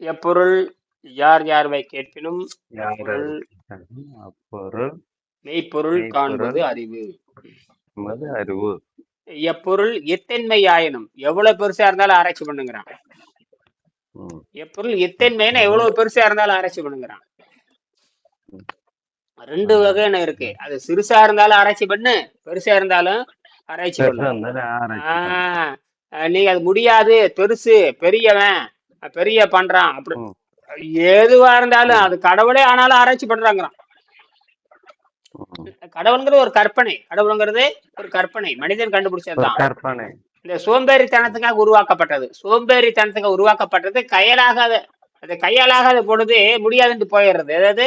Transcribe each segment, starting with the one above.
எப்பொருள் யார் யார்வை கேட்பினும் அப்பொருள் மெய்ப்பொருள் காண்பது அறிவு. அறிவு. எப்பொருள் எத்தன்மையாயினும் எவ்வளவு பெருசா இருந்தாலும் ஆராய்ச்சி பண்ணுங்கிறான். எப்பொருள் எத்தன்மைன்னு எவ்வளவு பெருசா இருந்தாலும் ஆராய்ச்சி பண்ணுங்கிறான். ரெண்டு வகையான இருக்கு. அது சிறுசா இருந்தாலும் ஆராய்ச்சி பண்ணு பெருசா இருந்தாலும் ஆராய்ச்சி பண்ணு. பெருசா இருந்தாலும் ஆராய்ச்சி பண்ணு. ஆஹ் அஹ் நீ அது முடியாது பெருசு பெரியவன். பெரிய பண்றான். அப்படி. எதுவா இருந்தாலும் அது கடவுளே ஆனாலும் ஆராய்ச்சி பண்றாங்கிறான். கடவுள்ங்கிறது ஒரு கற்பனை. கடவுளுங்கிறது ஒரு கற்பனை. மனிதன் கண்டுபிடிச்சதுதான். கற்பனை. இந்த சோம்பேறித்தனத்துக்காக உருவாக்கப்பட்டது. சோம்பேறித்தனத்துக்கு உருவாக்கப்பட்டது கையலாகாத அது கையாலாகாத பொழுது முடியாதுன்னு போயிடுறது. அதாவது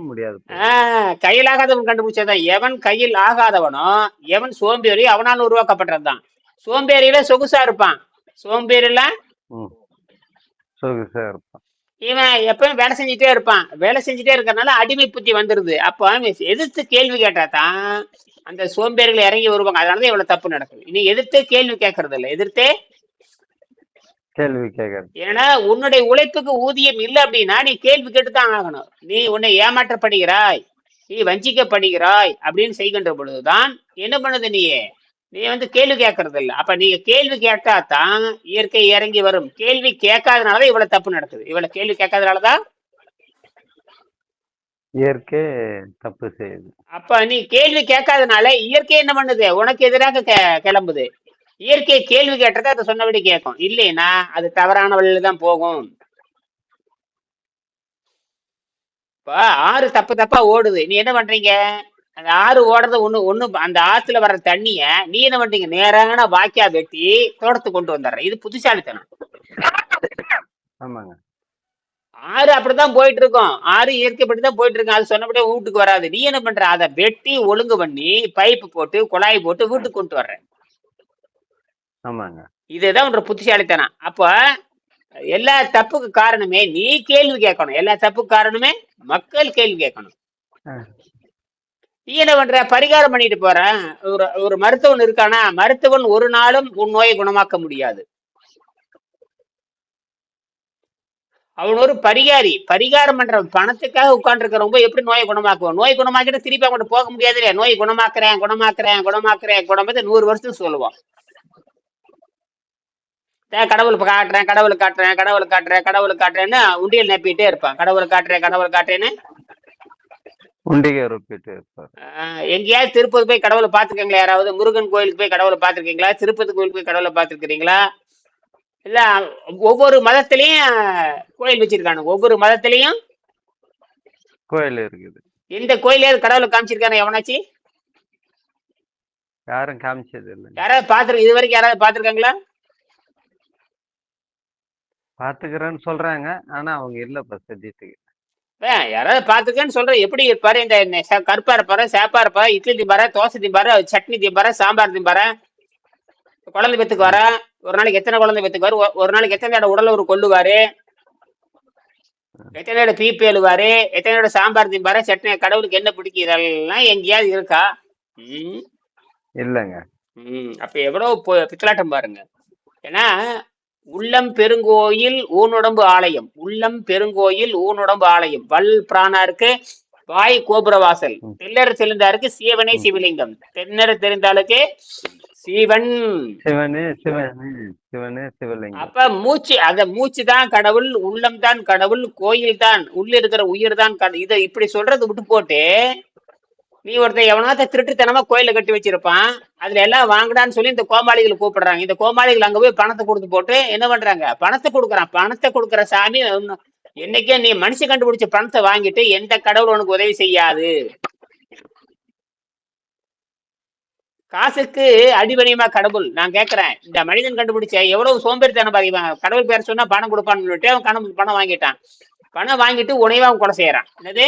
முடியாது ஆஹ் கையில் ஆகாதவன் கண்டுபிடிச்சதுதான். எவன் கையில் ஆகாதவனோ எவன் சோம்பேறி அவனால் உருவாக்கப்பட்டதுதான். சோம்பேறியில சொகுசா இருப்பான். இருப்பான் இவன் எப்பவும் வேலை செஞ்சுட்டே இருப்பான். வேலை செஞ்சுட்டே இருக்கறனால அடிமை புத்தி வந்துருது. அப்போ எதிர்த்து கேள்வி கேட்டா தான் அந்த சோம்பேறிகள் இறங்கி வருவாங்க. அதனாலதான் இவ்வளவு தப்பு நடக்குது. நீ எதிர்த்தே கேள்வி கேட்கறது இல்ல எதிர்த்தே? கேள்வி கேட்கறது. ஏன்னா உன்னுடைய உழைப்புக்கு ஊதியம் இல்லை அப்படின்னா நீ கேள்வி கேட்டு தான் ஆகணும். நீ உன்னை ஏமாற்றப்படுகிறாய். நீ வஞ்சிக்கப்படுகிறாய் அப்படின்னு செய்கின்ற பொழுதுதான் என்ன பண்ணுது நீ நீ வந்து கேள்வி கேட்கறது இல்ல அப்ப நீங்க கேள்வி கேட்டா தான் இயற்கை இறங்கி வரும். கேள்வி கேட்காதனாலதான் இவ்வளவு தப்பு நடக்குது. இவ்வளவு கேள்வி கேட்காதனாலதான் இயற்கை தப்பு செய்யுது. அப்ப நீ கேள்வி கேட்காதனால இயற்கை என்ன பண்ணுது? உனக்கு எதிராக கிளம்புது. இயற்கை கேள்வி கேட்டதை அதை சொன்னபடி கேட்கும். இல்லைன்னா அது தவறான வழியில தான் போகும். இப்ப ஆறு தப்பு தப்பா ஓடுது. நீ என்ன பண்றீங்க? அந்த ஆறு ஓடுறது ஒண்ணு ஒண்ணு அந்த ஆத்துல வர்ற தண்ணிய நீ என்ன பண்றீங்க நேரான வாக்கியா வெட்டி தோட்டத்துக்கு கொண்டு வந்துடுற இது புத்திசாலித்தனம். ஆமாங்க. ஆறு அப்படிதான் போயிட்டு இருக்கும் ஆறு இயற்கைப்பட்டு தான் போயிட்டு இருக்கும் அது சொன்னபடியே வீட்டுக்கு வராது. நீ என்ன பண்ற? அதை வெட்டி ஒழுங்கு பண்ணி பைப்பு போட்டு குழாய் போட்டு வீட்டுக்கு கொண்டு வர்ற ஆமாங்க. இதுதான் உன்ற புத்திசாலித்தனம். அப்ப எல்லா தப்புக்கு காரணமே நீ கேள்வி கேட்கணும். எல்லா தப்புக்கு காரணமே மக்கள் கேள்வி கேட்கணும். நீ என்ன பண்ற? பரிகாரம் பண்ணிட்டு போற? ஒரு ஒரு மருத்துவன் இருக்கானா? மருத்துவன் ஒரு நாளும் உன் நோயை குணமாக்க முடியாது. அவன் ஒரு பரிகாரி. பரிகாரம் பண்றவன் பணத்துக்காக உட்காந்துருக்கிறவங்க எப்படி நோயை குணமாக்குவான்? நோய் குணமாக்கிட்டு திருப்பி அவங்கள்ட்ட போக முடியாது இல்லையா? நோய் குணமாக்குறேன் குணமாக்குறேன் குணமாக்குறேன் குணமாக்கு நூறு வருஷத்துக்கு சொல்லுவான். கடவுள் காட்டுறேன் கடவுள் காட்டுறேன் கடவுள் காட்டுறேன் கடவுள் காட்டுறேன்னு உண்டியல் நப்பிட்டே இருப்பான். கடவுள் காட்டுறேன் கடவுள் காட்டுறேன்னு உண்டிகை ரொப்பிட்டு இருப்பார். ஆஹ் எங்கேயாவது திருப்பதி போய் கடவுளை பார்த்துருக்கீங்களா? யாராவது முருகன் கோயிலுக்கு போய் கடவுளை பார்த்துருக்கீங்களா? திருப்பதி கோயிலுக்கு போய் கடவுளை பார்த்துருக்கீங்களா இல்ல ஒவ்வொரு மதத்திலையும் கோயில் வச்சிருக்கானுங்க. ஒவ்வொரு மதத்திலையும் கோயில் இருக்குது. எந்த கோயிலையாவது கடவுளை காமிச்சிருக்கானு எவனாச்சு? யாரும் காமிச்சது இல்லை யாராவது பார்த்துருக்கு இது வரைக்கும் யாராவது பார்த்துருக்காங்களா? பாத்துக்கிறேன்னு சொல்றாங்க. ஆனா அவங்க இல்லப்பா சத்தியத்துக்கு யாராவது பார்த்துக்கன்னு சொல்றேன். எப்படி இருப்பாரு? இந்த கருப்பா இருப்பாரு? சேப்பா இருப்பாரு? இட்லி திம்பாரு? தோசை திம்பாரு? சட்னி திம்பாரு? சாம்பார் திம்பாரு? குழந்தை பெத்துக்கு வர? ஒரு நாளைக்கு எத்தனை குழந்தை பெத்துக்கு வர ஒரு நாளைக்கு எத்தனை இடம் உடல் ஒரு கொள்ளுவாரு? எத்தனை இடம் பீப்பு எழுவாரு எத்தனை இடம் சாம்பார் திம்பாரு? சட்னி கடவுளுக்கு என்ன பிடிக்கும்? இதெல்லாம் எங்கேயாவது இருக்கா? இல்லைங்க. ம். அப்ப எவ்வளவு பித்தலாட்டம் பாருங்க. ஏன்னா உள்ளம் பெருங்கோயில் ஊனுடம்பு ஆலயம். உள்ளம் பெருங்கோயில் ஊனுடம்பு ஆலயம். வல் பிராணாருக்கு வாய் கோபுரவாசல். தெல்லர் தெரிந்தாருக்கு சீவனே. சிவலிங்கம். தென்னர் தெரிந்தாலுக்கு சிவன். அப்ப மூச்சு அந்த மூச்சு தான் கடவுள் உள்ளம் தான் கடவுள் கோயில் தான் உள்ள இருக்கிற உயிர் தான் கடவுள். இதை இப்படி சொல்றது விட்டு போட்டு நீ ஒருத்தன் எவனாத்த திருட்டுத்தனமா கோயில கட்டி வச்சிருப்பான் அதுல எல்லாம் வாங்கடான்னு சொல்லி இந்த கோமாளிகளை கூப்பிடுறாங்க. இந்த கோமாளிகள் அங்க போய் பணத்தை கொடுத்து போட்டு என்ன பண்றாங்க? பணத்தை கொடுக்குறான். பணத்தை கொடுக்குற சாமி என்னைக்கே நீ மனுஷன் கண்டுபிடிச்ச பணத்தை வாங்கிட்டு எந்த கடவுள் உனக்கு உதவி செய்யாது. காசுக்கு அடிபணியமா கடவுள்? நான் கேக்குறேன். இந்த மனிதன் கண்டுபிடிச்ச எவ்வளவு சோம்பேறித்தனம் பாதிப்பாங்க கடவுள் பேர் சொன்னா பணம் கொடுப்பான்னு சொல்லிட்டு அவன் கணம் பணம் வாங்கிட்டான். பணம் வாங்கிட்டு உனைவா அவன் கொலை செய்யறான். என்னது?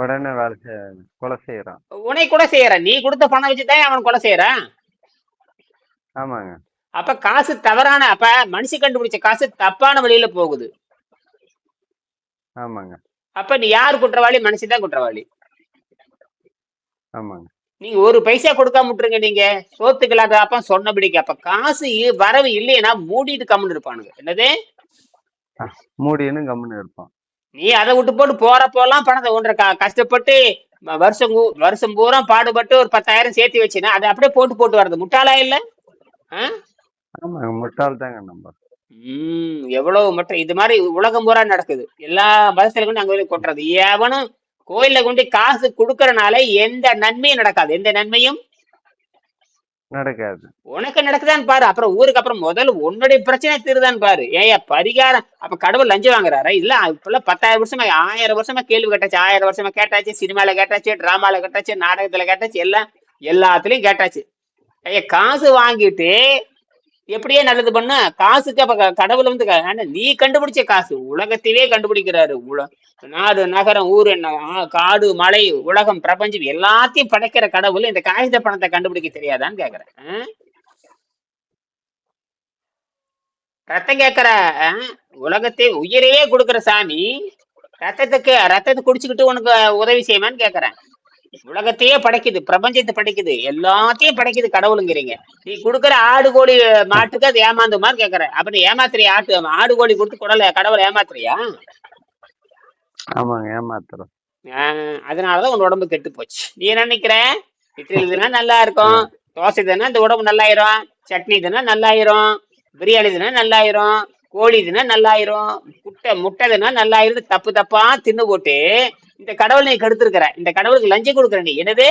உடனே வேலை செய்- கொலை செய்யறான் உனை கொலை செய்யறான் நீ கொடுத்த பணம் வச்சுதான் அவன் கொலை செய்யறான் ஆமாங்க. அப்ப காசு தவறான அப்ப மனுஷன் கண்டுபிடிச்ச காசு தப்பான வழியில போகுது. ஆமாங்க. அப்ப நீ யார் குற்றவாளி? மனுஷன் தான் குற்றவாளி. ஆமாங்க. நீங்க ஒரு பைசா கொடுக்காம விட்டுருங்க நீங்க. சோத்துக்கலாத அப்ப சொன்னபடிக்கு. அப்ப காசு வரவு இல்லைன்னா மூடிட்டு கம்முன்னு இருப்பானுங்க. என்னது? மூடின்னு கம்முன்னு இருப்பான். நீ அதை விட்டு போட்டு போறப்போலாம் பணத்தை ஒன்றரை க- கஷ்டப்பட்டு வருஷம் வருஷம் பூரா பாடுபட்டு ஒரு பத்தாயிரம் சேர்த்து வச்சுன்னா அதை அப்படியே போட்டு போட்டு வர்றது. முட்டாளா இல்ல? முட்டாள் தாங்க நம்ம. ம் எவ்வளவு மட்டும் இது மாதிரி உலகம் பூரா நடக்குது. எல்லா மதத்துல கொண்டு அங்க போய் கொட்டுறது. எவனும் கோயில்ல கொண்டு காசு கொடுக்கறனால எந்த நன்மையும் நடக்காது. எந்த நன்மையும்? நடக்காது. உனக்கு நடக்குதான்னு பாரு. அப்புறம் ஊருக்கு அப்புறம் முதல்ல உன்னுடைய பிரச்சனை தீருதான்னு பாரு. ஏயா பரிகாரம். அப்ப கடவுள் லஞ்சம் வாங்குறாரா? இல்ல இப்பெல்லாம் பத்தாயிரம் வருஷமா ஆயிரம் வருஷமா கேள்வி கேட்டாச்சு. ஆயிரம் வருஷமா கேட்டாச்சு. சினிமால கேட்டாச்சு டிராமால கேட்டாச்சு நாடகத்துல கேட்டாச்சு எல்லாம் எல்லாத்துலயும் கேட்டாச்சு. ஐயா காசு வாங்கிட்டு எப்படியே நல்லது பண்ண காசுக்கு அப்ப கடவுள் வந்து ஆனா நீ கண்டுபிடிச்ச காசு. உலகத்திலே கண்டுபிடிக்கிறாரு. உல நாடு நகரம் ஊர் என்ன காடு மலை உலகம் பிரபஞ்சம் எல்லாத்தையும் படைக்கிற கடவுள் இந்த காகித பணத்தை கண்டுபிடிக்க தெரியாதான்னு கேக்குறேன். ரத்தம் கேக்குற உலகத்தை உயிரையே கொடுக்குற சாமி ரத்தத்துக்கு ரத்தத்தை குடிச்சுக்கிட்டு உனக்கு உதவி செய்யுமான்னு கேக்குறேன். உலகத்தையே படைக்குது பிரபஞ்சத்தை படைக்குது எல்லாத்தையும் படைக்குது கடவுளுங்கிறீங்க. நீ கொடுக்குற ஆடு கோழி மாட்டுக்கு அது ஏமாந்துமான்னு கேக்குறேன் அப்ப நீ ஏமாத்துறியா ஆட்டு ஆடு கோழி கொடுத்து குடல கடவுளை ஏமாத்துறியா? ஆமாங்க ஏமாத்துறோம். அதனாலதான் உன் உடம்பு கெட்டு போச்சு. நீ என்ன நினைக்கிற? இட்லி இதுனா நல்லா இருக்கும் தோசை இதுனா இந்த உடம்பு நல்லாயிரும் சட்னி இதுனா நல்லாயிரும் பிரியாணி இதுனா நல்லாயிரும் கோழி இதுனா நல்லாயிரும் முட்டை முட்டை இதுனா நல்லாயிருந்து தப்பு தப்பா தின்னு போட்டு இந்த கடவுளை நீ கெடுத்திருக்கிற இந்த கடவுளுக்கு லஞ்சம் கொடுக்குற நீ. என்னது?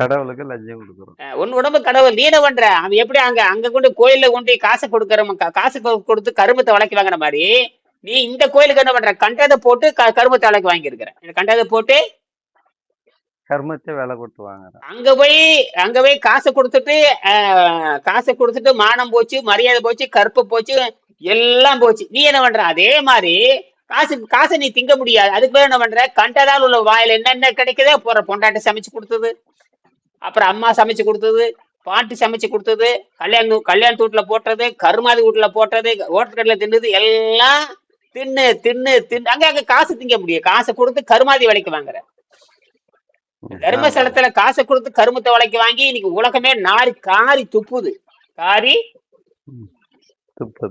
கடவுளுக்கு லஞ்சம் கொடுக்குறோம். உன் உடம்பு கடவுள். நீ என்ன பண்ற? அவன் எப்படி அங்க அங்க கொண்டு கோயில்ல கொண்டு காசை கொடுக்கற காசு கொடுத்து கருமத்தை வளைக்கு வாங்குற மாதிரி நீ இந்த கோயிலுக்கு என்ன பண்ற? கண்டதை போட்டு கருமத்தை வளைக்கு வாங்கியிருக்கிற. கண்டதை போட்டு? கர்மத்தை வேலை கொடுத்து வாங்குறோம் அங்க போய் அங்க போய் காசை கொடுத்துட்டு காசை கொடுத்துட்டு மானம் போச்சு மரியாதை போச்சு கற்பு போச்சு எல்லாம் போச்சு. நீ என்ன பண்ற? அதே மாதிரி காசு காசை நீ திங்க முடியாது. அதுக்கு என்ன பண்ற? கண்டதால் உள்ள வாயில என்னென்ன கிடைக்குதோ போற பொண்டாட்டி சமைச்சு கொடுத்தது. அப்புறம் அம்மா சமைச்சு கொடுத்தது பாட்டி சமைச்சு கொடுத்தது கல்யாண கல்யாண வீட்டுல போட்டது கருமாதி வீட்டுல போட்டது ஓட்டக்கடல தின்னது எல்லாம் தின்னு தின்னு தின்னு. அங்க அங்க காசு திங்க முடியும். காசை கொடுத்து கருமாதி விலைக்கு வாங்குற. தர்மஸ்தலத்துல காசை கொடுத்து கருமத்தை விலைக்கு வாங்கி இன்னைக்கு உலகமே நாரி காரி துப்புது. காரி துப்பு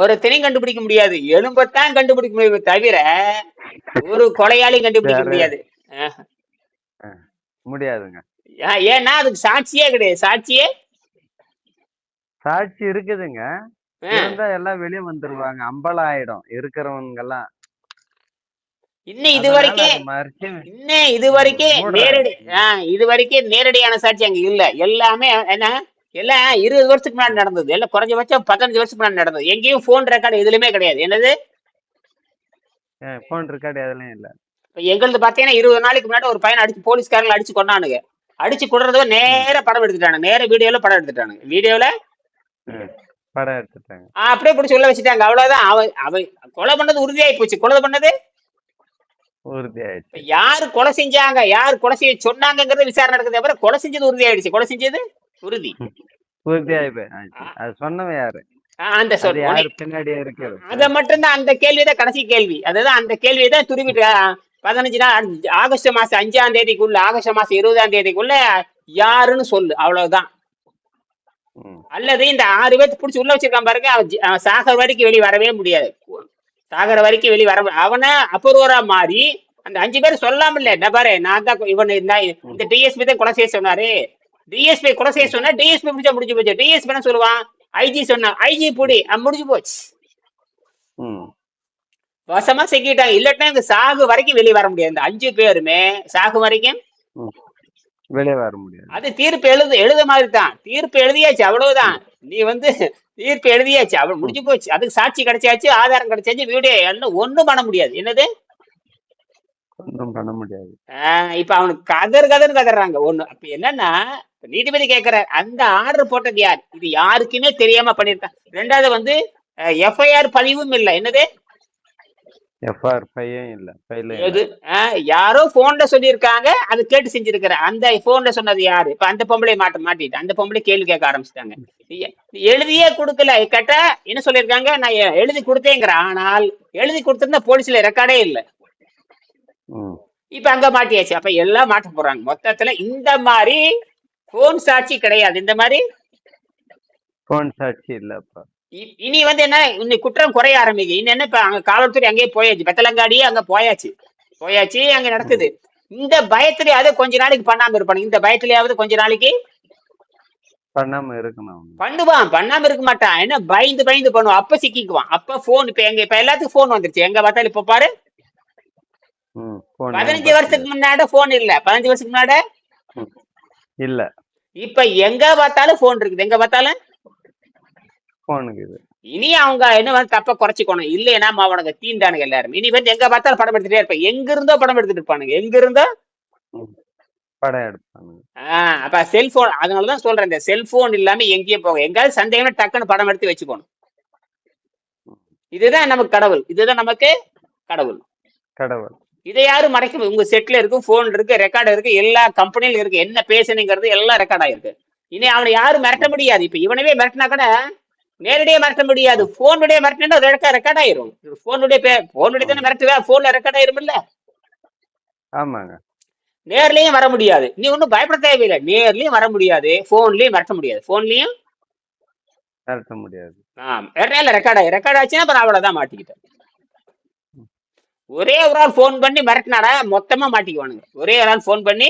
ஒருத்தனையும் கண்டுபிடிக்க முடியாது. எலும்பத்தான் கண்டுபிடிக்க முடியுமே தவிர ஒரு கொலையாளையும் கண்டுபிடிக்க முடியாது. முடியாதுங்க. ஏன், ஏன்னா அதுக்கு சாட்சியே கிடையாது. சாட்சியே? சாட்சி இருக்குதுங்க. இருந்தா எல்லாம் வெளியே வந்துருவாங்க. அம்பலம் ஆயிடும் இருக்கிறவங்க எல்லாம் இன்னும் இது வரைக்கும் இன்னும் இது வரைக்கும். நேரடி ஆஹ் இது வரைக்கும் நேரடியான சாட்சி அங்க இல்ல. எல்லாமே என்ன? எல்லாம் இருபது வருஷத்துக்கு முன்னாடி நடந்தது. எல்லாம் குறைஞ்சபட்சம் பதினஞ்சு வருஷத்துக்கு முன்னாடி நடந்தது. எங்கேயும் போன் ரெக்கார்டு எதுலயுமே கிடையாது. என்னது? போன் இருக்காது எதுலயும் இல்ல. எங்களுது பாத்தீங்கன்னா இருபது நாளைக்கு முன்னாடி ஒரு பையனை அடிச்சு போலீஸ்காரங்களை அடிச்சு கொண்டானுங்க அடிச்சு கொள்றத நேர படம் எடுத்துட்டானுங்க நேர வீடியோல படம் எடுத்துட்டானுங்க வீடியோல. படம் எடுத்துட்டாங்க. அப்படியே பிடிச்சி உள்ள வச்சுட்டாங்க. அவ்வளவுதான். அவன் அவன் கொலை பண்ணது உறுதியாகி போச்சு. கொலை பண்ணது? உறுதி ஆயிடுச்சு இப்ப யாரு கொலை செஞ்சாங்க? யாரு கொலை செய்ய சொன்னாங்கங்கிறது விசாரணை நடக்குது அப்புறம் கொலை செஞ்சது உறுதியாயிடுச்சு. கொலை செஞ்சது? உறுதி. சொன்னவன் யாரு? அந்த பின்னாடியே அத மட்டும்தான் கேள்விதான் கடைசி கேள்வி. அதுதான் அந்த கேள்வியை தான் துருவிட்டு பதினஞ்சு நாள் ஆகஸ்ட் மாசம் அஞ்சாம் தேதிக்குள்ள ஆகஸ்ட் மாசம் இருபதாம் தேதிக்குள்ள யாருன்னு சொல்லு அவ்வளவுதான். அல்லது இந்த ஆறு பேர்த்து பிடிச்சி உள்ள வச்சிருக்கான் பாருங்க அவன் சாகர வரைக்கும் வெளியே வரவே முடியாது. சாகர வரைக்கும் வெளியே வர அவனை அபூர்வரா மாறி அந்த அஞ்சு பேர் சொல்லாம இல்ல என்ன பாரு நான் தான் இவன் இந்த டிஎஸ்பி தான் கொலை செய்ய சொன்னாரு. டிஎஸ்பி கொலை செய்ய சொன்னா டிஎஸ்பி முடிஞ்சா முடிஞ்சு போச்சு. டிஎஸ்பி என்ன சொல்லுவான்? ஐஜி சொன்னா ஐஜி புடி முடிஞ்சு போச்சு. வசமா சிக்கிட்டாங்க. இல்லாட்டினா இந்த சாகு வரைக்கும் வெளியே வர முடியாது. இந்த அஞ்சு பேருமே சாகு வரைக்கும். வெளியே வர முடியாது. அது தீர்ப்பு எழுது எழுத மாதிரி தான் தீர்ப்பு எழுதியாச்சு அவ்வளவுதான். நீ வந்து தீர்ப்பு எழுதியாச்சு அவள் முடிஞ்சு போச்சு. அதுக்கு சாட்சி கிடைச்சாச்சு ஆதாரம் கிடைச்சாச்சு வீடியோ எல்லாம் ஒண்ணும் பண்ண முடியாது. என்னது? ஒன்றும் பண்ண முடியாது. ஆஹ் இப்ப அவனுக்கு கதர் கதர் கதறாங்க. ஒண்ணு அப்ப என்னன்னா இப்ப நீதிபதி கேக்குற அந்த ஆர்டர் போட்டது யார்? இது யாருக்குமே தெரியாம பண்ணிருக்கான் ரெண்டாவது வந்து எஃப்ஐஆர் பதிவும் இல்லை. என்னது? எஃப்ஆர் பையன் இல்ல. பையில எது? ஆஹ் யாரோ போன்ல சொல்லியிருக்காங்க அது கேட்டு செஞ்சிருக்கிற அந்த போன்ல சொன்னது யாரு? இப்ப அந்த பொம்பளை மாட்ட மாட்டிட்டு அந்த பொம்பளை கேள்வி கேட்க ஆரம்பிச்சிட்டாங்க. எழுதியே கொடுக்கல. கேட்டா என்ன சொல்லியிருக்காங்க நான் எ- எழுதி கொடுத்தேங்கிற. ஆனால் எழுதி கொடுத்திருந்தா போலீஸ்ல ரெக்கார்டே இல்ல. இப்ப அங்க மாட்டியாச்சு. அப்ப எல்லாம் மாட்ட போறாங்க. மொத்தத்துல இந்த மாதிரி போன் சாட்சி கிடையாது. இந்த மாதிரி போன் சாட்சி இல்லப்பா. இனி வந்து என்ன? இன்னைக்கு குற்றம் குறைய ஆரம்பிக்கு இன்னும் என்ன இப்ப அங்க காவல்துறை அங்கேயே போயாச்சு. பெத்தலங்காடியே அங்க போயாச்சு. போயாச்சு அங்க நடக்குது. இந்த பயத்திலேயாவது கொஞ்ச நாளைக்கு பண்ணாம இருப்பானுங்க இந்த பயத்திலேயாவது கொஞ்ச நாளைக்கு பண்ணாம இருக்கணும். பண்ணுவான். பண்ணாம இருக்க மாட்டான். என்ன பயந்து பயந்து பண்ணுவான். அப்ப சிக்கிக்குவான். அப்ப போன் இப்ப எங்க இப்ப எல்லாத்துக்கும் போன் வந்துருச்சு. எங்க பார்த்தாலும் இப்ப பாரு. பதினஞ்சு வருஷத்துக்கு முன்னாடி போன் இல்ல. பதினஞ்சு வருஷத்துக்கு முன்னாடி? இல்ல. இப்ப எங்க பார்த்தாலும் போன் இருக்குது. எங்க பார்த்தாலும்? இனி அவங்க என்ன வந்து தப்ப குறைச்சிக்கணும். இல்லைன்னா அவனுக்கு தீண்டானுங்க எல்லாரும். இனி வந்து எங்க பார்த்தாலும் படம் எடுத்துட்டே இருப்பாங்க எங்க இருந்தோ படம் எடுத்துட்டு இருப்பானுங்க. எங்க இருந்தோ படம் எடுப்பாங்க ஆஹ் அப்ப செல்போன் அதனாலதான் சொல்றேன். இந்த செல்போன் இல்லாம எங்கேயும் போக. எங்காவது சந்தேகம்னா டக்குன்னு படம் எடுத்து வச்சுக்கணும். இதுதான் நமக்கு கடவுள். இதுதான் நமக்கு கடவுள். கடவுள். இதை யாரும் மறைக்க உங்க செட்ல இருக்கு போன் இருக்கு ரெக்கார்டு இருக்கு எல்லா கம்பெனிலும் இருக்கு என்ன பேசுனீங்கிறது எல்லாம் ரெக்கார்ட் ஆயிருக்கு. இனி அவனை யாரும் மிரட்ட முடியாது. இப்ப இவனவே மிரட்டினா கூட நேரடியா மிரட்ட முடியாது. போனுடைய மிரட்டினா ரெக்கார்ட் ஆயிரும். போனுடைய போனுடைய தானே மிரட்டுவா போன்ல ரெக்கார்ட் ஆயிரும் இல்ல ஆமாங்க. நேர்லயும் வர முடியாது. நீ ஒன்றும் பயப்பட தேவையில்லை. நேர்லயும் வர முடியாது. போன்லயும் மிரட்ட முடியாது. போன்லயும் நடத்த முடியாது. மிரட்டினா ரெக்கார்ட் ஆகி ரெக்கார்ட் ஆச்சுன்னா அப்புறம் அவ்வளவுதான் மாட்டிக்கிட்டேன் ஒரே ஒரு ஆள் ஃபோன் பண்ணி மிரட்டினாடா மொத்தமா மாட்டிக்குவானுங்க. ஒரே ஒரு ஆள் ஃபோன் பண்ணி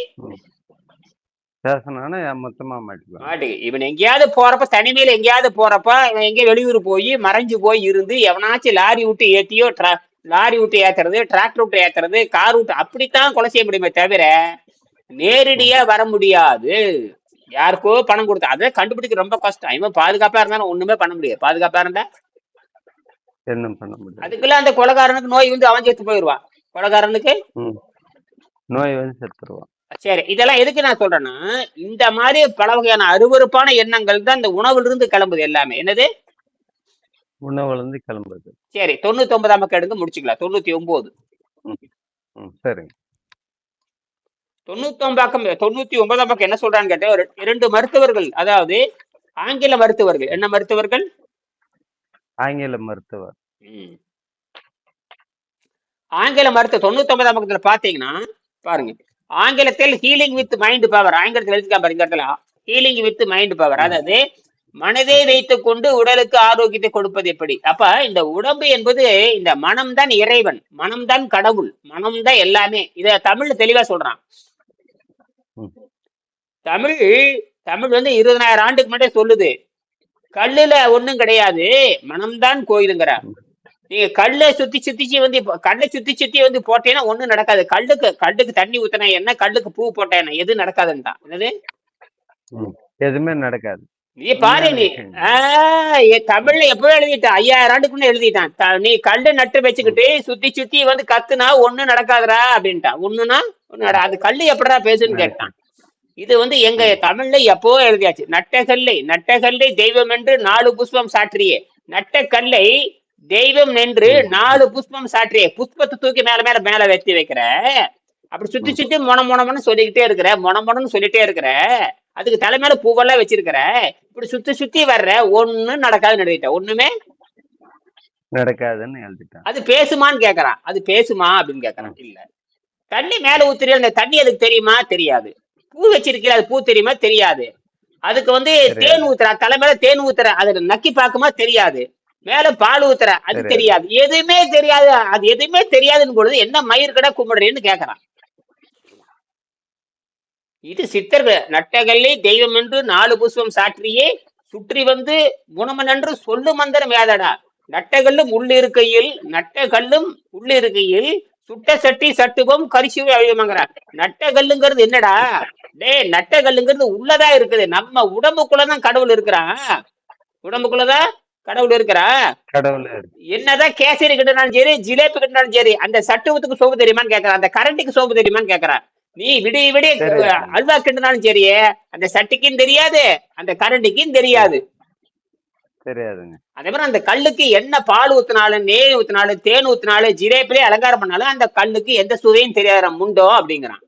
பேசினானா மொத்தமா மாட்டிக்குவாங்க மாட்டுக்கு. இவன் எங்கேயாவது போறப்ப தனிமையில எங்கேயாவது போறப்ப இவன் எங்கேயும் வெளியூர் போய் மறைஞ்சு போய் இருந்து எவனாச்சும் லாரி விட்டு ஏத்தியோ tra- லாரி விட்டு ஏத்துறது டிராக்டர் விட்டு ஏத்துறது கார் விட்டு அப்படித்தான் கொலை செய்ய முடியுமே தவிர நேரடியா வர முடியாது. யாருக்கோ பணம் கொடுத்தா அதை கண்டுபிடிக்க ரொம்ப கஷ்டம். இவன் பாதுகாப்பா இருந்தாலும் ஒண்ணுமே பண்ண முடியாது. பாதுகாப்பா இருந்தா என்ன பண்ண முடியாது. அதுக்குள்ள அந்த கொலைகாரனுக்கு நோய் வந்து அவன் செத்து போயிடுவான். கொலைகாரனுக்கு? நோய் வந்து செத்துருவான். சரி. இதெல்லாம் எதுக்கு நான் சொல்றேன்னா இந்த மாதிரி பல வகையான அருவருப்பான எண்ணங்கள் தான் இந்த உணவுல இருந்து கிளம்புது எல்லாமே. என்னது? உணவுல இருந்து கிளம்புது. சரி. தொண்ணூத்தி ஒன்பதாம் எடுத்து முடிச்சுக்கலாம். தொண்ணூத்தி ஒன்பது சரிங்க. தொண்ணூத்தி பக்கம் தொண்ணூத்தி ஒன்பதாம் பக்கம் என்ன சொல்றான்னு கேட்டா ஒரு இரண்டு மருத்துவர்கள் அதாவது ஆங்கில மருத்துவர்கள். என்ன மருத்துவர்கள்? ஆங்கில மருத்துவர். ஆங்கில மருத்துவ தொண்ணூத்தி ஒன்பதாம் பக்கத்துல பாத்தீங்கன்னா பாருங்க. ஆங்கிலத்தில் ஹீலிங் வித் மைண்ட் பவர் ஆங்கிலத்தில் பாருங்க இடத்துல. ஹீலிங் வித் மைண்ட் பவர் அதாவது மனதை வைத்துக் கொண்டு உடலுக்கு ஆரோக்கியத்தை கொடுப்பது எப்படி? அப்ப இந்த உடம்பு என்பது இந்த மனம்தான் இறைவன். மனம்தான் கடவுள். மனம்தான் எல்லாமே. இத தமிழ்ல தெளிவா சொல்றான். தமிழ் தமிழ் வந்து இருபதனாயிரம் ஆண்டுக்கு முன்னாடியே சொல்லுது. கல்லுல ஒண்ணும் கிடையாது. மனம்தான் கோயிலுங்கிற நீங்க கல்லை சுத்தி சுத்திச்சு வந்து கல்லை சுத்தி சுத்தி வந்து போட்டேன்னா ஒண்ணும் நடக்காது. கல்லுக்கு கல்லுக்கு தண்ணி ஊத்தினா என்ன? கல்லுக்கு பூ போட்டா என்ன எது நடக்காதுன்ட்டான் என்னது? ம். எதுவுமே நடக்காது. நீ பாரு நீ. தமிழ்ல எப்போ எழுதிட்டான் ஐயாயிரம் ஆண்டுக்கு முன்ன எழுதிட்டான் நீ கல்லு நட்டு வச்சுக்கிட்டு சுத்தி சுத்தி வந்து கத்துனா ஒண்ணும் நடக்காதுடா அப்படின்ட்டான். ஒண்ணுனா அது கல்லு எப்படிடா பேசுன்னு கேட்டான். இது வந்து எங்க தமிழ்ல எப்போ எழுதியாச்சு? நட்ட கல்லை நட்ட கல்லை தெய்வம் என்று நாலு புஷ்பம் சாற்றியே. நட்ட கல்லை தெய்வம் நின்று நாலு புஷ்பம் சாற்றியே. புஷ்பத்தை தூக்கி மேல மேல மேல வெத்தி வைக்கிற. அப்படி சுத்தி சுத்தி மொன மொனமொன்னு சொல்லிக்கிட்டே இருக்கிற மொன மொனன்னு சொல்லிட்டே இருக்கிற அதுக்கு தலை மேல பூவெல்லாம் வச்சிருக்கிற இப்படி சுத்தி சுத்தி வர்ற ஒண்ணும் நடக்காதுன்னு எழுதிட்ட. ஒண்ணுமே? நடக்காதுன்னு எழுதிட்டான். அது பேசுமான்னு கேக்குறான். அது பேசுமா அப்படின்னு கேக்குறான். இல்ல. தண்ணி மேல ஊத்துறிய? அந்த தண்ணி அதுக்கு தெரியுமா? தெரியாது. பூ வச்சிருக்கிற அது பூ தெரியுமா? தெரியாது. அதுக்கு வந்து. தேன் ஊத்துற தலை மேல தேன் ஊத்துற அது நக்கி பார்க்குமா? தெரியாது. மேல பால் ஊத்துற அது தெரியாது. எதுவுமே தெரியாது. அது எதுவுமே தெரியாதுன்னு பொழுது என்ன மயிர் கடை கும்பிடுறேன்னு கேக்குறான். இது சித்தர்கள். நட்டகல்லே தெய்வம் என்று நாலு புஷ்பம் சாற்றியே சுற்றி வந்து குணமனன்று சொல்லு மந்திரம் ஏதடா நட்டகல்லும் உள்ளிருக்கையில் நட்டகல்லும் உள்ளிருக்கையில் சுட்ட சட்டி சட்டுவம் கரிசுவை அழியுமாங்கிறார். நட்டகல்லுங்கிறது என்னடா? டேய் நட்டகல்லுங்கிறது உள்ளதா இருக்குது. நம்ம உடம்புக்குள்ளதான் கடவுள் இருக்கிறான். உடம்புக்குள்ளதான் கடவுள் இருக்கிறா? கடவுளே. என்னதான் கேசரி கிட்டனாலும் சரி ஜிலேபி கிட்டனாலும் சரி அந்த சட்டுவத்துக்கு சோப்பு தெரியுமான்னு கேக்குறான். அந்த கரண்டிக்கு சோப்பு தெரியுமான்னு கேக்குறான். நீ விடிய விடிய. அல்வா கிட்டனாலும் சரி அந்த சட்டிக்கும் தெரியாது அந்த கரண்டிக்கும் தெரியாது. தெரியாதுங்க. அதே மாதிரி அந்த கல்லுக்கு என்ன பால் ஊத்தினாலும் நெய் ஊத்தினாலும் தேன் ஊத்தினாலும் ஜிலேபிலே அலங்காரம் பண்ணாலும் அந்த கல்லுக்கு எந்த சுவையும் தெரியாத முண்டோ அப்படிங்கிறான்.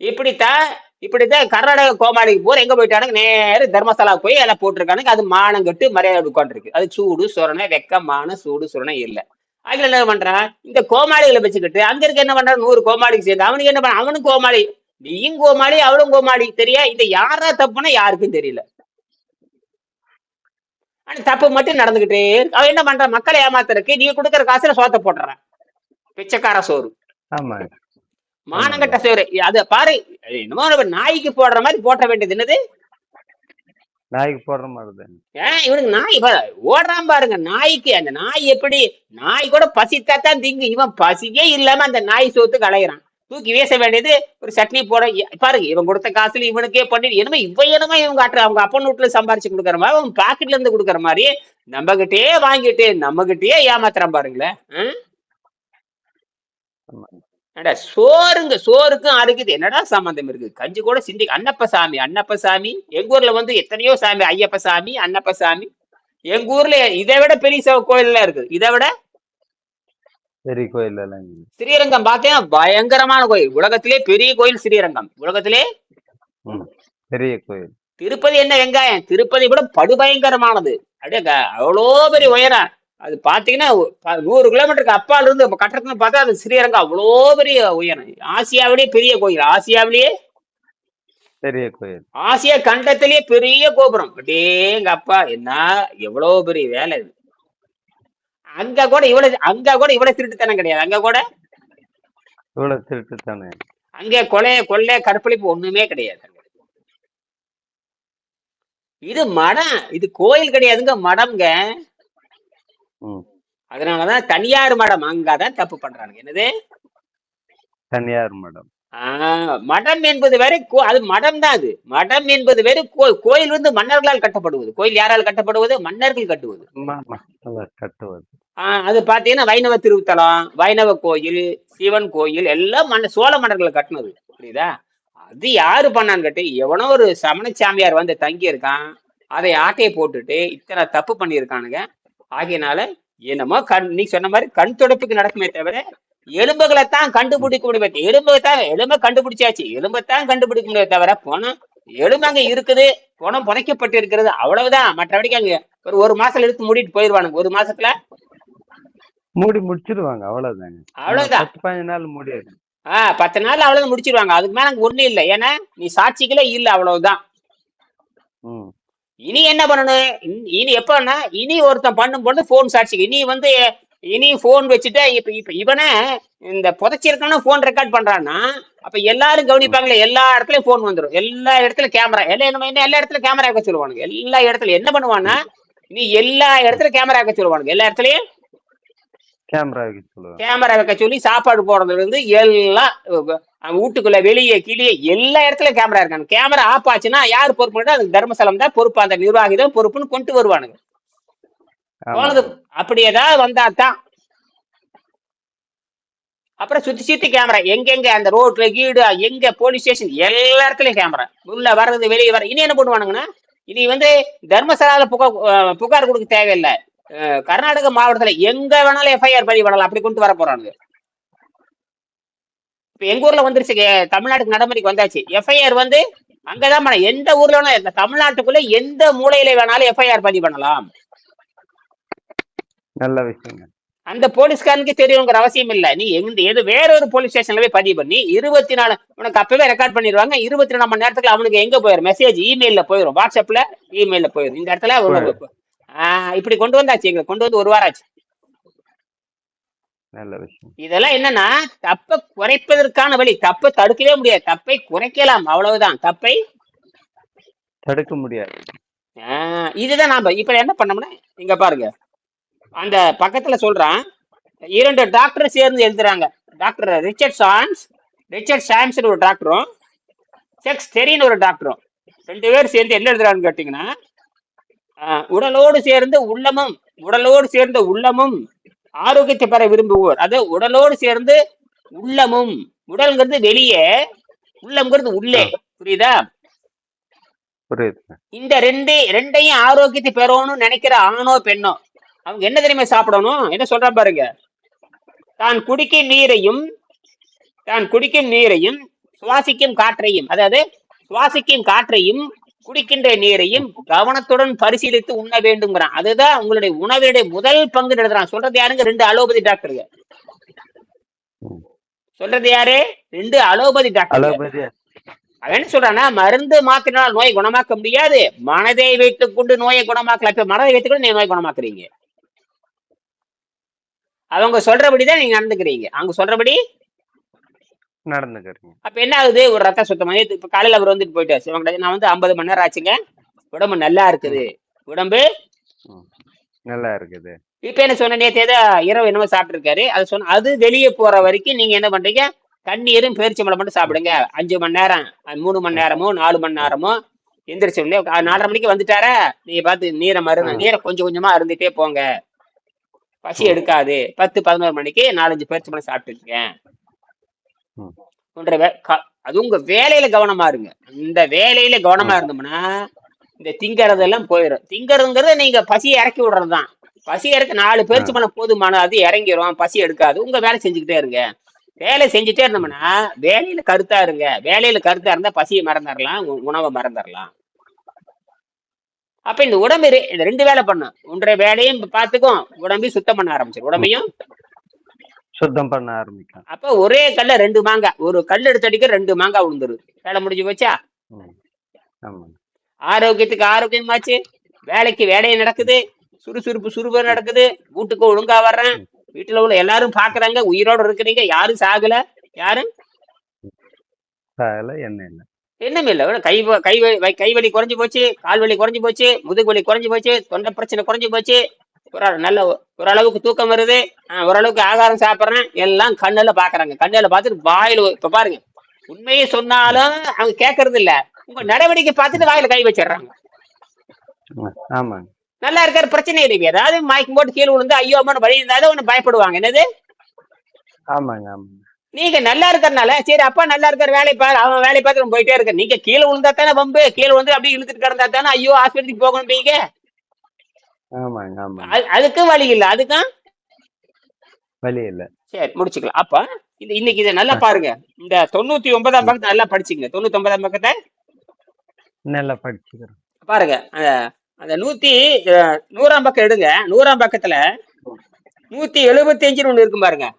இப்படித்தான் இப்படித்தான் கர்நாடக கோமாளிக்கு போற எங்க போயிட்டானுங்க? நேரம் தர்மசாலா போய் எல்லாம் போட்டிருக்கானுங்க. அது மானம் கட்டு மரியாதை உட்காந்துருக்கு அது சூடு சுரணை வெக்க மானம் சூடு சுரணை இல்ல. அதுல என்ன பண்றான்? இந்த கோமாளிகளை வச்சுக்கிட்டு அங்க இருக்க என்ன பண்றான்? நூறு கோமாளிக்கு சேர்ந்து அவனுக்கு என்ன பண்ண அவனும் கோமாளி. நீயும் கோமாளி அவளும் கோமாளி. தெரியா? இந்த யாரா தப்புன்னா யாருக்கும் தெரியல. ஆனா தப்பு மட்டும் நடந்துகிட்டே அவன் என்ன பண்றான்? மக்களை ஏமாத்துறதுக்கு நீ கொடுக்குற காசுல சோத்த போட்டுறான். பிச்சைக்கார சோறு. ஆமா மானங்கட்ட சோறு அத பாரு. என்னமோ நாய்க்கு போடுற மாதிரி போட்ட வேண்டியது என்னது? நாய்க்கு போடுற மாதிரி ஏன் இவனுக்கு நாய் ஓடுறான் பாருங்க நாய்க்கு. அந்த நாய் எப்படி? நாய் கூட பசித்தா தான் திங்கு. இவன் பசியே இல்லாம அந்த நாய் சோத்து களையிறான். தூக்கி வீச வேண்டியது ஒரு சட்னி போட பாருங்க இவன் கொடுத்த காசுல இவனுக்கே பண்ணி என்னமோ இவன் என்னமோ இவன் காட்டுற அவங்க அப்பன் வீட்டுல சம்பாரிச்சு கொடுக்குற மாதிரி அவன் பாக்கெட்ல இருந்து கொடுக்குற மாதிரி நம்ம கிட்டயே வாங்கிட்டு நம்ம கிட்டயே ஏமாத்துறான் பாருங்களேன் ஏண்டா சோறுங்க சோறுக்கும் அறுக்குது என்னடா சம்பந்தம் இருக்கு? கஞ்சி கூட சிந்தி அன்னப்ப சாமி அன்னப்ப சாமி எங்க ஊர்ல வந்து எத்தனையோ சாமி ஐயப்ப சாமி அன்னப்ப சாமி எங்க ஊர்ல இதை விட பெரிய ச- கோயில்லாம் இருக்கு. இதை விட? பெரிய கோயில் எல்லாம். ஸ்ரீரங்கம் பார்த்தேன். பயங்கரமான கோயில். உலகத்திலே பெரிய கோயில் ஸ்ரீரங்கம். உலகத்திலே? பெரிய கோயில். திருப்பதி என்ன வெங்காயம்? திருப்பதி கூட படுபயங்கரமானது. அப்படியே அவ்வளோ பெரிய உயரம். அது பாத்தீங்கன்னா ஒ- ப- நூறு கிலோமீட்டருக்கு அப்பால் இருந்து கட்டடத்துல பார்த்தா அது ஸ்ரீரங்கம் அவ்வளோ பெரிய உயரம். ஆசியாவிலேயே பெரிய கோயில். ஆசியாவிலேயே பெரிய கோயில். ஆசியா கண்டத்திலேயே பெரிய கோபுரம். அடேங்க அப்பா என்ன? எவ்வளவு பெரிய வேலை இது. அங்க கூட இவ்வளவு அங்க கூட இவ்வளவு திருட்டுத்தனம் கிடையாது. அங்க கூட இவ்வளவு திருட்டு தானே அங்க கொலை கொள்ளை கற்பழிப்பு ஒண்ணுமே கிடையாது. இது மடம். இது கோயில் கிடையாதுங்க மடம்ங்க. அதனாலதான் தனியார் மடம் அங்கதான் தப்பு பண்றானுங்க. என்னது? தனியார் மடம். மடம் என்பது வேற அது மடம் தான் அது. மடம் என்பது வேற கோயில் வந்து மன்னர்களால் கட்டப்படுவது. கோயில் யாரால் கட்டப்படுவது? மன்னர்கள் கட்டுவது. கட்டுவது. அது பாத்தீங்கன்னா வைணவ திருத்தலம் வைணவ கோயில் சிவன் கோயில் எல்லாம் மன்ன சோழ மன்னர்கள் கட்டினது. புரியுதா? அது யாரு பண்ணான்னு கேட்டு எவனோ ஒரு சமண சாமியார் வந்து தங்கி இருக்கான் அதை ஆட்டையை போட்டுட்டு இத்தனை தப்பு பண்ணியிருக்கானுங்க. ஆகையினால என்னமோ கண் நீ சொன்ன மாதிரி கண் துடைப்புக்கு நடக்குமே தவிர எலும்புகளை தான் கண்டுபிடிக்க முடியும் எலும்பை தான் எலும்பை கண்டுபிடிச்சாச்சு. எலும்பை தான் கண்டுபிடிக்க முடியும் தவிர பணம் எலும்பு அங்க இருக்குது. பணம் புதைக்கப்பட்டு இருக்கிறது அவ்வளவுதான். மற்றபடிக்கு அங்க ஒரு ஒரு மாசத்துல எடுத்து மூடிட்டு போயிடுவானுங்க. ஒரு மாசத்துல மூடி முடிச்சிருவாங்க. அவ்வளவுதாங்க. அவ்வளவுதான். பதினஞ்சு நாள் முடியாது ஆஹ் பத்து நாள் அவ்வளவு முடிச்சிருவாங்க. அதுக்கு மேல ஒண்ணும் இல்லை. ஏன்னா நீ சாட்சிகளே இல்ல. அவ்வளவுதான். இனி என்ன பண்ணணும்? இன்- இனி எப்பன்னா இனி ஒருத்தன் பண்ணும் பொழுது போன் சாட்சிக்கு இனி வந்து இனி போன் வச்சுட்டு இப்ப இப்ப இவனை இந்த புதைச்சிருக்கான போன் ரெக்கார்ட் பண்றான்னா அப்ப எல்லாரும் கவனிப்பாங்களே எல்லா இடத்துலயும் போன் வந்துடும் எல்லா இடத்துல கேமரா எல்லாம் என்ன என்ன எல்லா இடத்துல கேமரா வைக்க சொல்லுவானுங்க. எல்லா இடத்துல என்ன பண்ணுவான்னா நீ எல்லா இடத்துல கேமரா வைக்க சொல்லுவானுங்க. எல்லா இடத்துலயும் கேமரா வைக்க சொல்லுவாங்க கேமரா வைக்க சொல்லி சாப்பாடு போடுறதுல இருந்து எல்லாம் வீட்டுக்குள்ள வெளியே கீழே எல்லா இடத்துலயும் கேமரா இருக்காங்க. கேமரா ஆஃப் ஆச்சுன்னா யார் பொறுப்பு அதுக்கு தர்மஸ்தலம் தான் பொறுப்பு. அந்த நிர்வாகி தான் பொறுப்புன்னு கொண்டு வருவானுங்க. போனது அப்படி ஏதாவது வந்தா தான். அப்புறம் சுத்தி சுத்தி கேமரா. எங்கெங்க அந்த ரோட்ல கீடு எங்க போலீஸ் ஸ்டேஷன் எல்லா இடத்துலயும் கேமரா. உள்ள வர்றது வெளியே வர இனி என்ன பண்ணுவானுங்கன்னா இனி வந்து தர்மசாலால புகார் புகார் கொடுக்க தேவையில்லை. கர்நாடக மாவட்டத்துல எங்க வேணாலும் எஃப்ஐஆர் பதிவு பண்ணலாம் அப்படி கொண்டு வர போறானுங்க. இப்ப எங்க ஊர்ல வந்துருச்சு தமிழ்நாட்டுக்கு நடைமுறைக்கு வந்தாச்சு. எஃப்ஐஆர் வந்து அங்கதான் பண்ண எந்த ஊர்ல வேணா இந்த தமிழ்நாட்டுக்குள்ள எந்த மூலையில வேணாலும் எஃப்ஐஆர் பதிவு பண்ணலாம் நல்ல விஷயங்க. அந்த போலீஸ்காரனுக்கு தெரியணுங்கிற அவசியம் இல்ல. நீ எந்த எது வேற ஒரு போலீஸ் ஸ்டேஷன்ல போய் பதிவு பண்ணி இருபத்தி நாலு உனக்கு அப்பவே ரெக்கார்ட் பண்ணிடுவாங்க. இருபத்தி நாலு மணி நேரத்துக்கு அவனுக்கு எங்க போயிடும் மெசேஜ் இமெயில்ல போயிடும் வாட்ஸ்அப்ல இமெயில்ல போயிடும் இந்த இடத்துல இப்படி கொண்டு வந்தாச்சு எங்க கொண்டு வந்து ஒரு வாரம் ஆச்சு நல்ல விஷயம். இதெல்லாம் என்னன்னா தப்பை குறைப்பதற்கான வழி. தப்பை தடுக்கவே முடியாது. தப்பை குறைக்கலாம் அவ்வளவுதான். தப்பை தடுக்க முடியாது. இதுதான் நாம இப்ப என்ன பண்ணோம்னா இங்க பாருங்க. அந்த பக்கத்துல சொல்றான் இரண்டு டாக்டர் சேர்ந்து எழுதுறாங்க. Doctor Richard chance Richard chance ஒரு டாக்டரும் செக்ஸ் தெரின்னு ஒரு டாக்டரும் ரெண்டு பேர் சேர்ந்து என்ன எழுதுறான்னு கேட்டீங்கன்னா உடலோடு சேர்ந்து உள்ளமும் உடலோடு சேர்ந்த உள்ளமும் ஆரோக்கியத்தை பெற விரும்புவோர். அது உடலோடு சேர்ந்து உள்ளமும் உடல்ங்கிறது வெளியே உள்ளம்ங்கிறது உள்ளே. புரியுதா? புரியுது இந்த ரெண்டு ரெண்டையும் ஆரோக்கியத்தை பெறணும்னு நினைக்கிற ஆணோ பெண்ணோ அவங்க என்ன தெரியுமா சாப்பிடணும்? என்ன சொல்றான் பாருங்க. தான் குடிக்கும் நீரையும் தான் குடிக்கும் நீரையும் சுவாசிக்கும் காற்றையும் அதாவது சுவாசிக்கும் காற்றையும் குடிக்கின்ற நீரையும் கவனத்துடன் பரிசீலித்து உண்ண வேண்டுங்கிறான் அதுதான் உங்களுடைய உணவினுடைய முதல் பங்கு எழுதுறான். சொல்றது யாருங்க? ரெண்டு அலோபதி டாக்டருங்க. சொல்றது யாரு? ரெண்டு அலோபதி டாக்டர் அவன் என்ன சொல்றான்னா மருந்து மாத்தினால் நோய் குணமாக்க முடியாது. மனதை வைத்துக் கொண்டு நோயை குணமாக்கலாம் இப்ப மனதை வைத்துக் கொண்டு நீங்க நோய் குணமாக்குறீங்க. அவங்க சொல்றபடிதான் நீங்க நடந்துக்கிறீங்க. அவங்க சொல்றபடி நடந்துக்கிறீங்க. அப்ப என்ன ஆகுது? ஒரு ரத்த சுத்தம் இப்ப காலையில அவர் வந்துட்டு போயிட்டாரு. சிவன் நான் வந்து ஐம்பது மணி நேரம் ஆச்சுங்க. உடம்பு நல்லா இருக்குது. உடம்பு. நல்லா இருக்குது. இப்ப என்ன சொன்ன நேத்து ஏதோ இரவு என்னமோ சாப்பிட்டு இருக்காரு அது சொன்ன அது வெளியே போற வரைக்கும் நீங்க என்ன பண்றீங்க? தண்ணீரும் பேரிச்சம்பழம் மட்டும் சாப்பிடுங்க. அஞ்சு மணி நேரம் மூணு மணி நேரமோ நாலு மணி நேரமோ எந்திரிச்ச நாலரை மணிக்கு வந்துட்டாரா? நீங்க பார்த்து நீரை மருந்து நீரை கொஞ்சம் கொஞ்சமா அருந்துட்டே போங்க. பசி எடுக்காது. பத்து பதினோரு மணிக்கு நாலஞ்சு பேரிச்சம்பழம் சாப்பிட்டுருக்கீங்க க- அது உங்க வேலையில கவனமா இருங்க. இந்த வேலையில கவனமா இருந்தோம்னா இந்த திங்கறதெல்லாம் போயிடும் திங்கறதுங்கிறது நீங்க பசியை இறக்கி விடுறதுதான். பசி இறக்க நாலு பேருக்கு மேல போதுமான அது இறங்கிரும். பசி எடுக்காது. உங்க வேலை செஞ்சுக்கிட்டே இருங்க. வேலை செஞ்சுட்டே இருந்தோம்னா வேலையில கருத்தா இருங்க. வேலையில கருத்தா இருந்தா பசியை மறந்துடலாம். உணவை மறந்துடலாம். அப்ப இந்த உடம்பு இந்த ரெண்டு வேலை பண்ணும். ஒன்றை வேலையும் பார்த்துக்கும் உடம்பையும் சுத்தம் பண்ண ஆரம்பிச்சிடும் உடம்பையும் சுத்தம் பண்ண ஆரம்பிக்கலாம் அப்ப ஒரே கல்ல ரெண்டு மாங்காய் ஒரு கல் எடுத்து அடிக்க ரெண்டு மாங்காய் விழுந்துருது வேலை முடிஞ்சு போச்சா? ஆரோக்கியத்துக்கு ஆரோக்கியமாச்சு. வேலைக்கு வேலையும் நடக்குது. சுறுசுறுப்பு சுறுபு நடக்குது. வீட்டுக்கு ஒழுங்கா வர்றேன். வீட்டுல உள்ள எல்லாரும் பாக்குறாங்க. உயிரோட இருக்கிறீங்க. யாரும் சாகல? யாரும்? சாயல எண்ணெய் இல்லை. என்னமே இல்ல. கை கை கை வலி குறைஞ்சு போச்சு. கால் வலி குறைஞ்சு போச்சு. முதுகு வலி குறைஞ்சு போச்சு. தொண்டை பிரச்சனை குறைஞ்சு போச்சு. நல்ல ஓரளவுக்கு தூக்கம் வருது. ஓரளவுக்கு ஆகாரம் சாப்பிடுறேன். எல்லாம் கண்ணுல பாக்குறாங்க. கண்ணுல பார்த்துட்டு வாயில இப்ப பாருங்க. உண்மையை சொன்னாலும் அவங்க கேட்கறது இல்ல. உங்க நடவடிக்கை பார்த்துட்டு வாயில கை வச்சிடுறாங்க. நல்லா இருக்காரு பிரச்சனை இல்லை. ஏதாவது மயக்கம் போட்டு கீழே விழுந்து ஐயோ அம்மா வழி இருந்தாலும் ஒண்ணு பயப்படுவாங்க. என்னது? நீங்க நல்லா இருக்கறனால சரி அப்பா நல்லா இருக்காரு வேலையை பாரு அவன் வேலையை பார்த்து போயிட்டே இருக்க நீங்க கீழே விழுந்தா தானே வம்பு. கீழே வந்து அப்படியே இழுத்துட்டு கிடந்தா தானே ஐயோ ஆஸ்பத்திரிக்கு போகணும் நீங்க. ஆமாங்க ஆமாங்க. அது- அதுக்கும் வழி இல்ல. அதுக்கும் வழி இல்லை. சரி முடிச்சுக்கலாம். அப்ப இந்த இன்னைக்கு இதை நல்லா பாருங்க. இந்த தொண்ணூத்தி ஒன்பதாம் பக்கத்தை நல்லா படிச்சுங்க தொண்ணூத்தி ஒன்பதாம் பக்கத்தை நல்லா படிச்சுக்கிறோம். பாருங்க. அந்த நூத்தி நூறாம் பக்கம் எடுங்க. நூறாம் பக்கத்துல நூத்தி எழுபத்தி அஞ்சுன்னு ஒண்ணு இருக்கும் பாருங்க.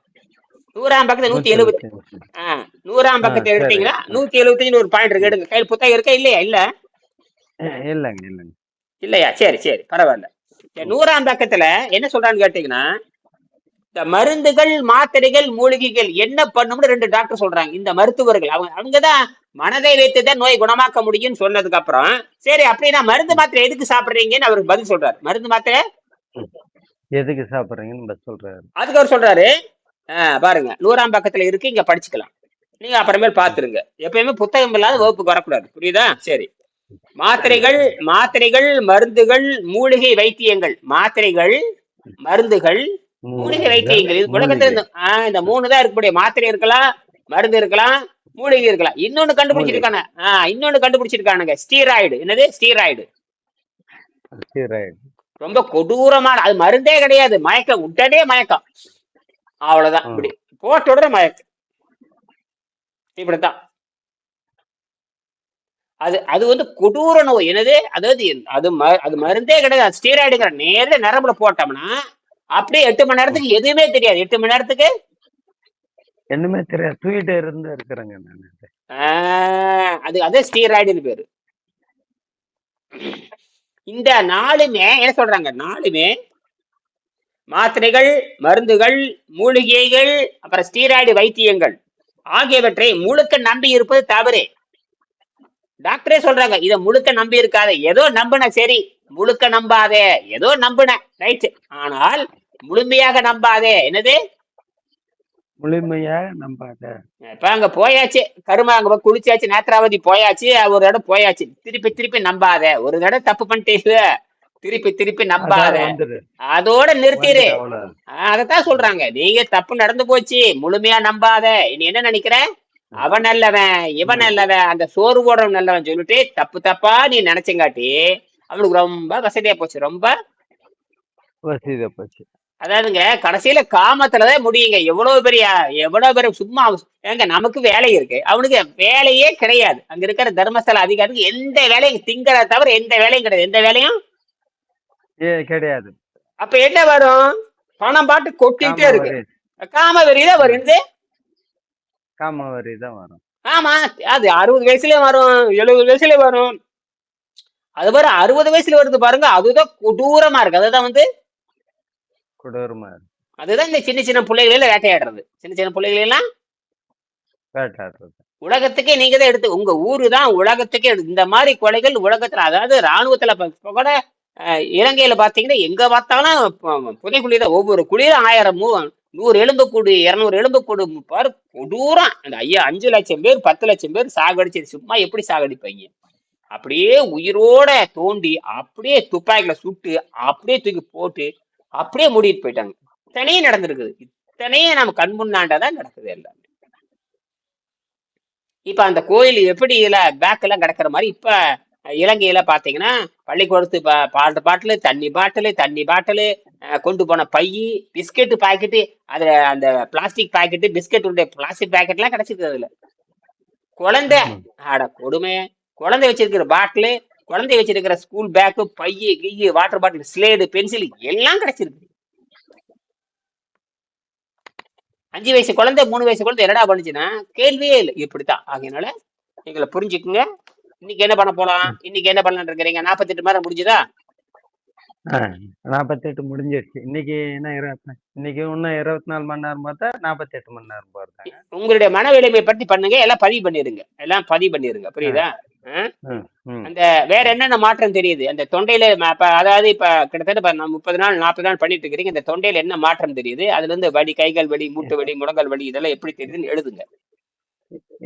நூறாம் பக்கத்துல நூத்தி எழுபத்தி ஆ, நூறாம் பக்கத்தை. எடுத்தீங்கன்னா நூத்தி எழுபத்தஞ்சுன்னு ஒரு பாயிண்ட் இருக்கு. எடுங்க. கையில் புத்தகம் இருக்கா? இல்லையா? இல்ல. இல்லைங்க இல்லைங்க. இல்லையா? சரி சரி. பரவாயில்ல. நூறாம் பக்கத்துல என்ன சொல்றான்னு கேட்டீங்கன்னா இந்த மருந்துகள் மாத்திரைகள் மூலிகைகள் என்ன பண்ணும்னு ரெண்டு டாக்டர் சொல்றாங்க. இந்த மருத்துவர்கள். அவங்க அவங்கதான் மனதை வைத்துதான் நோய் குணமாக்க முடியும்னு சொன்னதுக்கு அப்புறம் சரி அப்படின்னா மருந்து மாத்திரை எதுக்கு சாப்பிடுறீங்கன்னு அவருக்கு பதில் சொல்றாரு. மருந்து மாத்திரை? எதுக்கு சாப்பிட்றீங்கன்னு சொல்றாரு. அதுக்கு அவர் சொல்றாரு. பாருங்க. நூறாம் பக்கத்துல இருக்கு இங்க படிச்சுக்கலாம். நீங்க அப்புறமேல் பாத்துருங்க எப்பயுமே புத்தகம் இல்லாத வகுப்புக்கு வரக்கூடாது. புரியுதா? சரி. மாத்திரைகள் மாத்திரைகள் மருந்துகள் மூலிகை வைத்தியங்கள். மாத்திரைகள் மருந்துகள் மூலிகை வைத்தியங்கள். இது உலகத்துல இந்த மூணு தான் இருக்கக்கூடிய மாத்திரை இருக்கலாம் மருந்து இருக்கலாம் மூலிகை இருக்கலாம். இன்னொன்னு கண்டுபிடிச்சிருக்காங்க ஆ இன்னொன்னு கண்டுபிடிச்சிருக்கானுங்க. ஸ்டீராய்டு. என்னது? ஸ்டீராய்டு. ரொம்ப கொடூரமான அது மருந்தே கிடையாது. மயக்கம். உடனே மயக்கம். அவ்வளவுதான். இப்படி. போட்ட உடனே மயக்கம். இப்படித்தான். அது அது வந்து கொடூர நோய். என்னது? அதாவது அது அது மருந்தே கிடையாது. ஸ்டீராய்டுங்கிற நேரே நரம்புல போட்டோம்னா அப்படியே எட்டு மணி நேரத்துக்கு எதுவுமே தெரியாது. எட்டு மணி நேரத்துக்கு? என்னமே தெரியாது. தூக்கிட்டே இருந்து இருக்கிறேங்க நான். அது அதே ஸ்டீராய்டுன்னு பேரு. இந்த நாலுமே என்ன சொல்றாங்க? நாலுமே மாத்திரைகள் மருந்துகள் மூலிகைகள் அப்புறம் ஸ்டீராய்டு வைத்தியங்கள் ஆகியவற்றை முழுக்க நம்பி இருப்பது தவறு. டாக்டரே சொல்றாங்க இத முழுக்க நம்பி இருக்காத ஏதோ நம்புன சரி முழுக்க நம்பாதே. ஏதோ நம்புன ரைட் ஆனால் முழுமையாக நம்பாதே. என்னது? முழுமையாக நம்பாத. இப்ப அங்க போயாச்சு. கருமா அங்க குளிச்சாச்சு. நேத்ராவதி போயாச்சு. ஒரு இடம் போயாச்சு. திருப்பி திருப்பி நம்பாத. ஒரு தடவை தப்பு பண்ணிட்டீங்க. திருப்பி திருப்பி நம்பாத. அதோட நிறுத்திடு அதத்தான் சொல்றாங்க. நீங்க தப்பு நடந்து போச்சு. முழுமையா நம்பாத. நீ என்ன நினைக்கிற? அவன் நல்லவன் இவன் நல்லவன் அந்த சோறு போடுறவன் நல்லவன் சொல்லிட்டு தப்பு தப்பா நீ நினைச்சங்காட்டி அவனுக்கு ரொம்ப வசதியா போச்சு ரொம்ப வசதியா போச்சு. அதாவதுங்க கடைசியில காமத்துலதான் முடியுங்க. எவ்வளவு பெரிய எவ்வளவு பெரிய சும்மா ஏங்க நமக்கு வேலை இருக்கு. அவனுக்கு வேலையே கிடையாது. அங்க இருக்கிற தர்மஸ்தல அதிகாரிக்கு எந்த வேலையும் திங்கிறத தவிர எந்த வேலையும் கிடையாது. எந்த வேலையும்? கிடையாது. அப்ப என்ன வரும்? பணம் பாட்டு கொட்டிட்டே இருக்கு. காம வெறிதான் வருது. காம தான் வரும். ஆமா அது அறுபது வயசுலயும் வரும் எழுபது வயசுலயும் வரும். அது பாரு அறுபது வயசுல வருது பாருங்க அதுதான் கொடூரமா இருக்கு. அதுதான் வந்து கொடூரமா இருக்கு. அதுதான் இந்த சின்ன சின்ன பிள்ளைகள வேட்டையாடுறது. சின்ன சின்ன பிள்ளைகள் எல்லாம் வேட்டாடுறது உலகத்துக்கே நீங்க தான் எடுத்து உங்க ஊரு தான் உலகத்துக்கே இந்த மாதிரி கொலைகள் உலகத்துல அதாவது ராணுவத்துல கூட இலங்கையில பாத்தீங்கன்னா எங்க பார்த்தாலும் ப- புதைக்குழி தான் ஒவ்வொரு குழியிலும் ஆயிரம் நூறு எலும்புக்கூடு இரநூறு எலும்புக்கூடு பாரு கொடூரம். அந்த ஐயா அஞ்சு லட்சம் பேர் பத்து லட்சம் பேர் சாகடிச்சு சும்மா எப்படி சாகடிப்பாங்க? அப்படியே உயிரோட தோண்டி அப்படியே துப்பாக்கில சுட்டு அப்படியே தூக்கி போட்டு அப்படியே மூடிட்டு போயிட்டாங்க. இத்தனையும் நடந்திருக்குது. இத்தனையே நம்ம கண் முன்னாண்டதான் நடக்குது எல்லாம். இப்ப அந்த கோயில் எப்படி இல்லை பேக் எல்லாம் கிடக்குற மாதிரி இப்ப இலங்கையில பாத்தீங்கன்னா பள்ளிக்கூடத்து பா- பாட்டு பாட்டிலு தண்ணி பாட்டிலு தண்ணி பாட்டிலு கொண்டு போன பை பிஸ்கெட் பாக்கெட்டு அதுல அந்த பிளாஸ்டிக் பாக்கெட்டு பிஸ்கெட் உடைய பிளாஸ்டிக் பாக்கெட் எல்லாம் கிடைச்சிருக்கு அதுல. குழந்தை. ஆட கொடுமை. குழந்தை வச்சிருக்கிற பாட்டிலு குழந்தை வச்சிருக்கிற ஸ்கூல் பேக்கு பைய கிய்யு வாட்டர் பாட்டில் ஸ்லேடு பென்சில் எல்லாம் கிடைச்சிருக்கு. அஞ்சு வயசு குழந்தை மூணு வயசு குழந்தை என்னடா பண்ணுச்சுன்னா கேள்வியே இல்லை. இப்படித்தான். ஆகையினால எங்களை புரிஞ்சுக்குங்க. இன்னைக்கு என்ன பண்ண போலாம்? இன்னைக்கு என்ன பண்ணலாம்னு இருக்கிறீங்க? நாற்பத்தெட்டு மணி நேரம் முடிஞ்சுதா? நாற்பத்தெட்டு முடிஞ்சிருச்சு. இன்னைக்கு என்ன இருபத்தி இன்னைக்கு இன்னும் இருபத்தி நாலு மணி நேரம் பார்த்தா நாற்பத்தெட்டு மணி நேரம் போறாங்க உங்களுடைய மன வலிமை பற்றி பண்ணுங்க எல்லாம் பதிவு பண்ணிருங்க. எல்லாம் பதிவு பண்ணிருங்க புரியுதா? அந்த வேற என்னென்ன மாற்றம் தெரியுது? அந்த தொண்டையில அதாவது இப்ப கிட்டத்தட்ட முப்பது நாள் நாற்பது நாள் பண்ணிட்டு இருக்கிறீங்க. இந்த தொண்டையில என்ன மாற்றம் தெரியுது? அதுல இருந்து வலி கைகள் வலி மூட்டு வலி முழங்கால் வலி இதெல்லாம் எப்படி தெரியுதுன்னு எழுதுங்க.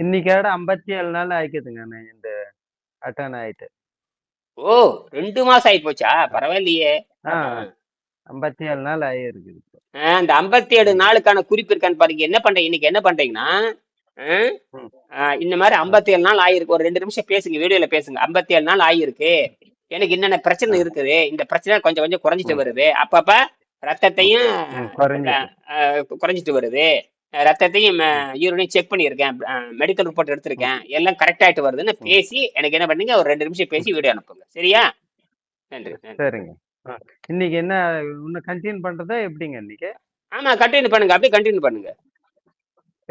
இன்னைக்கோட ஐம்பத்தி ஏழு நாள் ஆயிக்குதுங்க இந்த அட்டன் ஆயிட்டு ஓ ரெண்டு மாசம் ஆகி போச்சா பரவாயில்லையே. ஐம்பத்தி ஏழு நாள் ஆகிருக்குது ஆ, அந்த ஐம்பத்தி ஏழு நாளுக்கான குறிப்பு இருக்கான்னு பாருங்க. என்ன பண்றீங்க இன்னைக்கு என்ன பண்றீங்கன்னா இந்த மாதிரி ஐம்பத்தி ஏழு நாள் ஆயிருக்கு. ஒரு ரெண்டு நிமிஷம் பேசுங்க வீடியோல பேசுங்க. ஐம்பத்தி ஏழு நாள் ஆயிருக்கு. எனக்கு என்னென்ன பிரச்சனை இருக்குது? இந்த பிரச்சனை கொஞ்சம் கொஞ்சம் குறைஞ்சிட்டு வருது. அப்பப்ப ரத்தத்தையும் குறைஞ்சிட்டு வருது. ரத்தத்தையும் யூரினையும் செக் பண்ணியிருக்கேன். மெடிக்கல் ரிப்போர்ட் எடுத்திருக்கேன். எல்லாம் கரெக்ட் ஆயிட்டு வருதுன்னு பேசி எனக்கு என்ன பண்ணீங்க ஒரு ரெண்டு நிமிஷம் பேசி வீடியோ அனுப்புங்க. சரியா? நன்றி சரிங்க. இன்னைக்கு என்ன இன்னும் கண்டினியூ பண்றதா எப்படிங்க இன்னைக்கு? ஆமா கண்டினியூ பண்ணுங்க. அப்படியே கண்டினியூ பண்ணுங்க.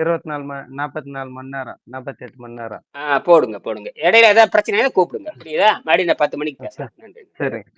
இருபத்தி நாலு மணி நாற்பத்தி நாலு மணி நேரம் நாற்பத்தெட்டு மணி நேரம். ஆ போடுங்க போடுங்க. இடையில ஏதாவது பிரச்சனை கூப்பிடுங்க. புரியுதா? மறுபடியும் நான் பத்து மணிக்கு பேசுறேன். நன்றி. சரிங்க.